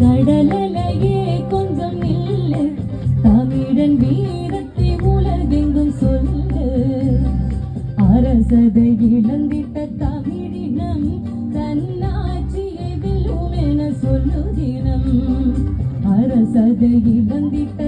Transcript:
கடலலையே கொஞ்சம் நில்லு. தமிழன் வீரத்தை உலகெங்கும் சொல்லு. அரசதை இழந்திட்ட தமிழினம் தன்னாட்சியை வெல்லும் என சொல்லுகினம் அரசதை இழந்திட்ட